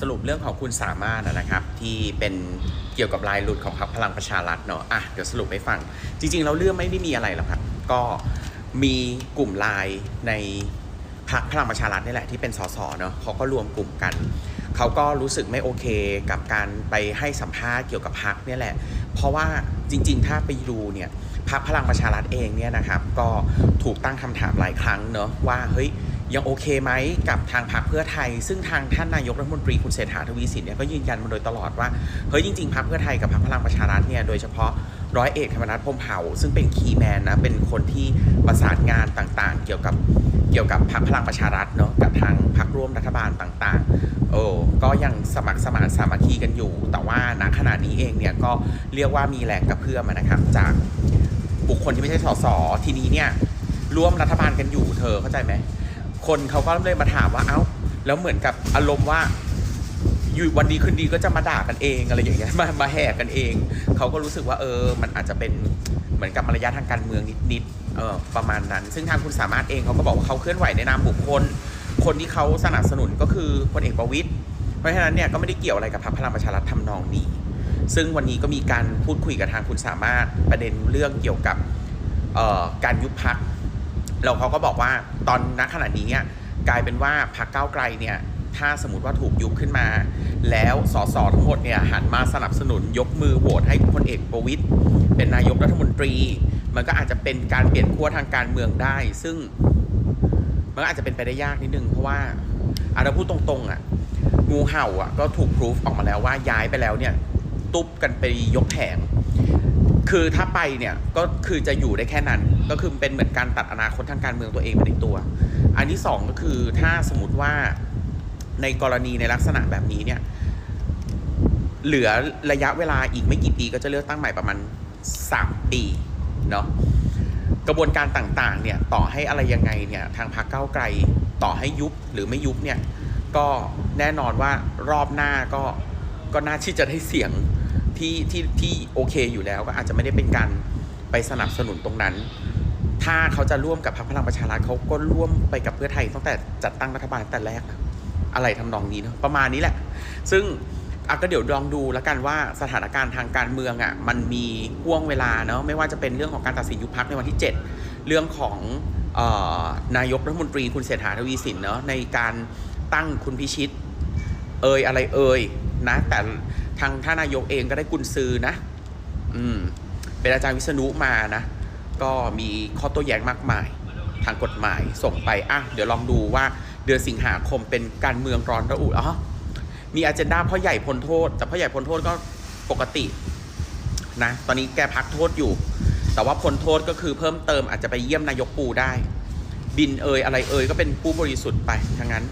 สรุปเรื่องของคุณสามารถนะครับ ที่เป็นเกี่ยวกับลายหลุดของพรรคพลังประชารัฐเนาะอะเดี๋ยวสรุปให้ฟัง จริงๆเราเรื่องไม่ได้มีอะไรหรอกครับ ก็มีกลุ่มลายในพรรคพลังประชารัฐนี่แหละที่เป็นสสเนาะเขาก็รวมกลุ่มกัน เขาก็รู้สึกไม่โอเคกับการไปให้สัมภาษณ์เกี่ยวกับพรรคเนี่ยแหละ เพราะว่าจริง ๆ ถ้าไปดูเนี่ยพรรคพลังประชารัฐเองเนี่ยนะครับ ก็ถูกตั้งคำถามหลายครั้งเนาะว่าเฮ้ยยังโอเคไหมกับทางพรรคเพื่อไทย ซึ่งทางท่านนายกรัฐมนตรีคุณเศรษฐาทวีสินเนี่ยก็ยืนยันมาโดยตลอดว่าเฮ้ยจริงๆพรรคเพื่อไทยกับพรรคพลังประชารัฐเนี่ยโดยเฉพาะร้อยเอกธรรมนัฐพมเผ่า ซึ่งเป็นคีย์แมนนะเป็นคนที่ประสานงานต่างๆ เกี่ยวกับเกี่ยวกับพรรคพลังประชารัฐเนาะกับทางพรรคร่วมรัฐบาลต่างๆ โอ้ก็ยังสมัครสมานสามัคคีกันอยู่ แต่ว่าณขณะนี้เองเนี่ยก็เรียกว่ามีแรงกระเพื่อมนะครับ จากบุคคลที่ไม่ใช่สสทีนี้เนี่ยร่วมรัฐบาลกันอยู่เธอเข้าใจไหมคนเขาก็เลยมาถามว่าเอ้า แล้วเหมือนกับอารมณ์ว่าอยู่วันดีคืนดีก็จะมาด่ากันเองอะไรอย่างเงี้ยมามาแห่กันเอง เขาก็รู้สึกว่าเออ มันอาจจะเป็นเหมือนกับมารยาททางการเมืองนิดๆเออประมาณนั้น ซึ่งทางคุณสามารถเองเขาก็บอกว่าเขาเคลื่อนไหวในนามบุคคล คนที่เขาสนับสนุนก็คือพลเอกประวิตยเพราะฉะนั้นเนี่ยก็ไม่ได้เกี่ยวอะไรกับพรรคพลังประชารัฐทำนองนี้ ซึ่งวันนี้ก็มีการพูดคุยกับทางคุณสามารถประเด็นเรื่องเกี่ยวกับการยุบพักแล้วเขาก็บอกว่าตอนณขณะนี้กลายเป็นว่าพรรคก้าวไกลเนี่ยถ้าสมมติว่าถูกยุบขึ้นมา แล้วสสทั้งหมดเนี่ยหันมาสนับสนุนยกมือโหวตให้พลเอกประวิตยเป็นนายกรัฐมนตรี มันก็อาจจะเป็นการเปลี่ยนขั้วทางการเมืองได้ ซึ่ง มันก็อาจจะเป็นไปได้ยากนิดนึงเพราะว่าอาเราพูดตรงๆอะงูเห่าอะก็ถูกพิสูจออกมาแล้วว่าย้ายไปแล้วเนี่ย ตุ๊บกันไปยกแผงคือถ้าไปเนี่ยก็คือจะอยู่ได้แค่นั้น ก็คือเป็นเหมือนการตัดอนาคตทางการเมืองตัวเองไปในตัว อันที่สองก็คือถ้าสมมติว่าในกรณีในลักษณะแบบนี้เนี่ย เหลือระยะเวลาอีกไม่กี่ปีก็จะเลือกตั้งใหม่ประมาณ 3 ปีเนาะ กระบวนการต่างๆเนี่ยต่อให้อะไรยังไงเนี่ยทางพรรคก้าไกลต่อให้ยุบหรือไม่ยุบเนี่ยก็แน่นอนว่ารอบหน้าก็ก็น่าที่จะได้เสียงที่ที่ที่โอเคอยู่แล้วก็อาจจะไม่ได้เป็นการไปสนับสนุนตรงนั้น ถ้าเขาจะร่วมกับพรรคพลังประชารัฐเขาก็ร่วมไปกับเพื่อไทยตั้งแต่จัดตั้งรัฐบาลแต่แรก อะไรทำนองนี้เนอะประมาณนี้แหละ ซึ่ง อะก็เดี๋ยวลองดูแล้วกันว่าสถานการณ์ทางการเมืองอะมันมีห่วงเวลาเนาะไม่ว่าจะเป็นเรื่องของการตัดสินยุบพักในวันที่ 7 เรื่องของออนายกรัฐมนตรีคุณเศรษฐาทวีสินเนาะในการตั้งคุณพิชิต เอยอะไรเอยนะแต่ทางท่านนายกเองก็ได้กุญซือนะ อืมเป็นอาจารย์วิษณุมานะ ก็มีข้อโต้แย้งมากมายทางกฎหมายส่งไปอะเดี๋ยวลองดูว่าเดือนสิงหาคมเป็นการเมืองร้อนระอุอ๋อ มีอเจนดาพ่อใหญ่พ้นโทษ แต่พ่อใหญ่พ้นโทษก็ปกตินะตอนนี้แกพักโทษอยู่ แต่ว่าพ้นโทษก็คือเพิ่มเติมอาจจะไปเยี่ยมนายกปูได้ บินเอยอะไรเอยก็เป็นผู้บริสุทธิ์ไปทั้งนั้น